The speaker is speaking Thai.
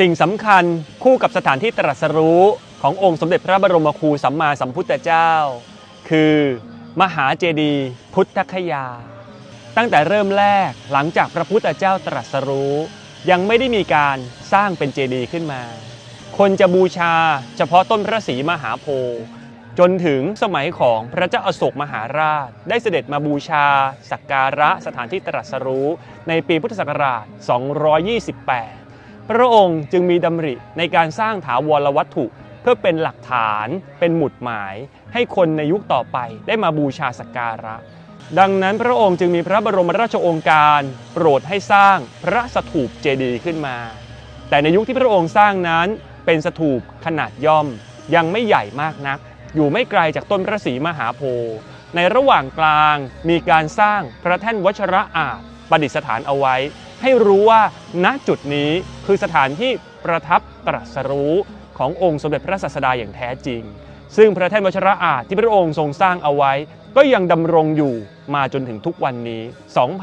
สิ่งสำคัญคู่กับสถานที่ตรัสรู้ขององค์สมเด็จพระบรมครูสัมมาสัมพุทธเจ้า คือมหาเจดีย์พุทธคยา ตั้งแต่เริ่มแรกหลังจากพระพุทธเจ้าตรัสรู้ ยังไม่ได้มีการสร้างเป็นเจดีย์ขึ้นมา คนจะบูชาเฉพาะต้นพระศรีมหาโพธิ์จนถึงสมัยของพระเจ้าอโศกมหาราช ได้เสด็จมาบูชาสักการะสถานที่ตรัสรู้ในปีพุทธศักราช 228 พระองค์จึงมีดำริในการสร้างถาวรวัตถุ เพื่อเป็นหลักฐานเป็นหมุดหมาย ให้คนในยุคต่อไปได้มาบูชาสักการะ ดังนั้นพระองค์จึงมีพระบรมราชโองการ โปรดให้สร้างพระสถูปเจดีย์ขึ้นมา แต่ในยุคที่พระองค์สร้างนั้นเป็นสถูปขนาดย่อม ยังไม่ใหญ่มากนัก อยู่ไม่ไกลจากต้นพระศรีมหาโพธิ์ในระหว่างกลางมีการสร้างพระแท่นวัชระอาจประดิษฐานเอาไว้ ให้รู้ว่าณจุดนี้ คือสถานที่ประทับตรัสรู้ขององค์สมเด็จพระศาสดาอย่างแท้จริง ซึ่งพระแท่นวัชระอาจที่พระองค์ทรงสร้างเอาไว้ ก็ยังดำรงอยู่มาจนถึงทุกวันนี้2,000